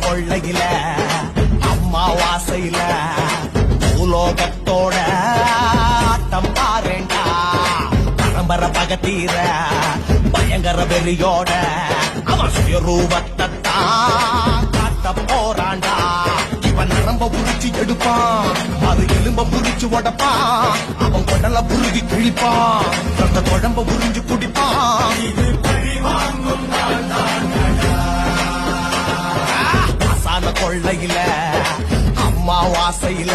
கொள்ளையில அம்மா வாசையில பூலோகத்தோட ஆட்டம் பாருண்டா. பரம்பர பகத்தீர பயங்கர வெறியோட அவன் சுயரூபத்தான் காட்ட போறாண்டா இவன் நரம்ப புரிச்சு எடுப்பான் அது எலும்ப புரிச்சு உடப்பான் அவன் குடல புருகி கிழிப்பான் அந்த குழம்ப புரிஞ்சு குடிப்பான். இது பழி கொள்ளையில அம்மா வாசையில